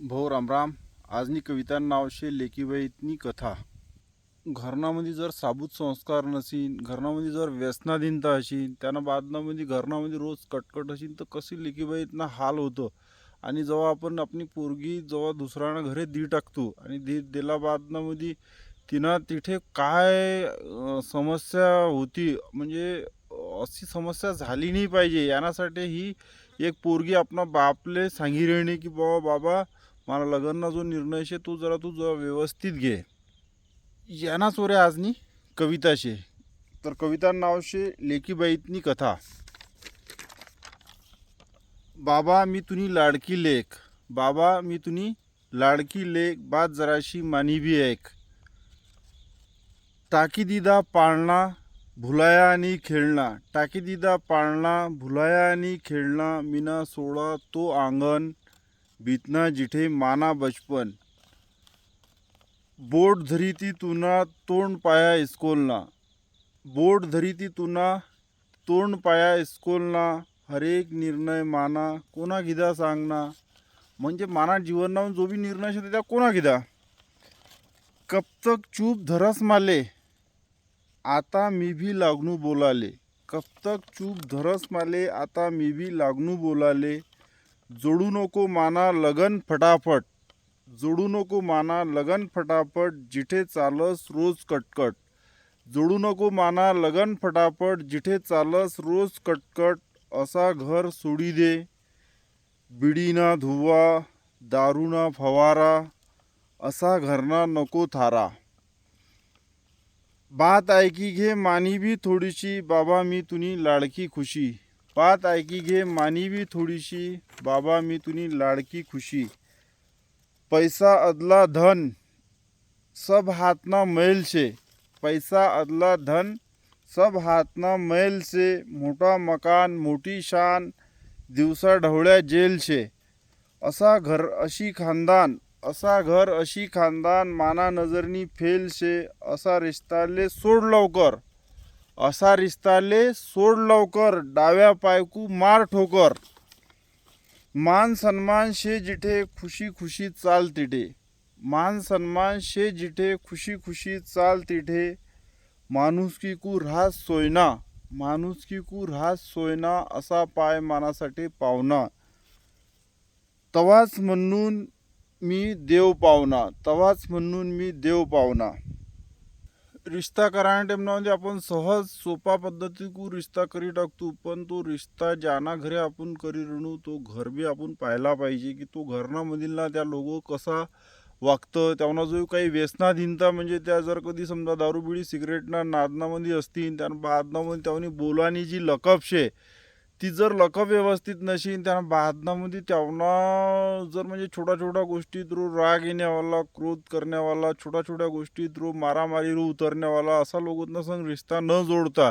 भाऊ रामराम आजनी कविता नाव शे लेकीबाईतनी कथा. घरनामध्ये जर साबूत संस्कार नसीन घरनामध्ये जर व्यसनाधीनता असेल त्यानं बादनामध्ये घरनामध्ये रोज कटकट असेल तर कशी लेकीबाईतना हाल होतं? आणि जेव्हा आपण आपली पोरगी जेव्हा दुसऱ्यानं घरे दी टाकतो आणि दी दिला बादनामध्ये तिनं तिथे काय समस्या होती? म्हणजे अशी समस्या झाली नाही पाहिजे. यासाठी ही एक पोरगी आपणा बापले सांगी राहिणे की बाबा बाबा मला लग्नना जो निर्णय शे तो जरा तू जरा व्यवस्थित घे. यानाच वरे आजनी. कविता शे. तर कविता नाव शे लेकीबाईतनी कथा. बाबा मी तुनी लाडकी लेख. बाबा मी तुनी लाडकी लेख. बात जराशी मानी भी ऐक टाकी दिदा पाळणा भुलाया आणि खेळणा. टाकी दिदा पाळणा भुलाया आणि खेळणा मीना सोळा तो आंगण. बीतना जिठे माना बचपन। बोट धरीती तुना तोंड पाया इस्कोलना। बोट धरीती तुना तोंड पाया इस्कोलना। हरेक निर्णय माना कोणा घिदा सांगना। म्हणजे माना जीवनावर जो बी निर्णय शे त्या कोणा घिदा कब तक चूप धरस माले आता मी भी लागणू बोलाले। कब तक चूप धरस माले आता मी भी लागणू बोलाले। जोडू नको माना लगन फटाफट. जोडू नको माना लगन फटाफट जिठे चालस रोज कटकट. जोडू नको माना लगन फटाफट जिठे चालस रोज कटकट असा घर सोडी दे. बिडीना धुवा दारूना फवारा असा घरना नको थारा. बात ऐकी घे मानी भी थोडीशी बाबा मी तुनी लाडकी खुशी. पात ऐकी घे मानिवी थोडीशी. बाबा मी तुनी लाडकी खुशी. पैसा अदला धन सब हातना मैल शे पैसा अदला धन सब हातना मैल से. मोठा मकान मोठी शान दिवसा ढवळ्या जेल शे असा घर अशी खानदान असा घर अशी खानदान माना नजरनी फेल शे असा रिश्ताले सोड लवकर. असा रिस्ताले सोड लवकर डाव्या पायकू मार ठोकर. मान सन्मान शे जिठे खुशी खुशी चाल तिठे. मान सन्मान शे जिठे खुशी खुशी चाल तिठे. माणुसकी कू रास सोयना माणुसकी कू रास सोयना असा पाय मानासाठी पावना. तवाच म्हणून मी देव पावना तवाच म्हणून मी देव पावना. रिश्ता करायच्या टाइममध्ये म्हणजे आपण सहज सोपा पद्धतीकू रिश्ता करी टाकतो पण तो रिश्ता ज्याना घरी आपण करी रणू तो घर बी आपण पाहायला पाहिजे की तो घरनामधील त्या लोगो कसा वागतं त्यांना जो काही व्यसनाधीनता म्हणजे त्या जर कधी समजा दारू बिडी सिगरेटना नादनामध्ये असतील त्या बादनामध्ये त्यांनी बोलानी जी लकपशे ती जर लक व्यवस्थित नशीन त्या बादनामध्ये त्यांना जर म्हणजे छोट्या छोट्या गोष्टी थ्रू राग येण्यावाला क्रोध करण्यावाला छोट्या छोट्या गोष्टी थ्रू मारामारीरू उतरण्यावाला असा लोकांना संग रिश्ता न जोडता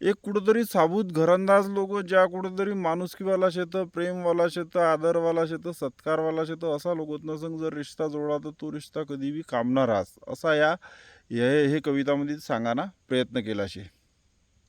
एक कुठंतरी साबूत घरंदाज लोक ज्या कुठंतरी माणुसकीवाला शेतं प्रेमवाला शेतं आदरवाला शेतं सत्कारवाला शेतं असा लोकांना संग जर रिश्ता जोडला तर तो रिश्ता कधी बी कामणार असा या हे हे कवितामध्ये सांगाना प्रयत्न केला शे.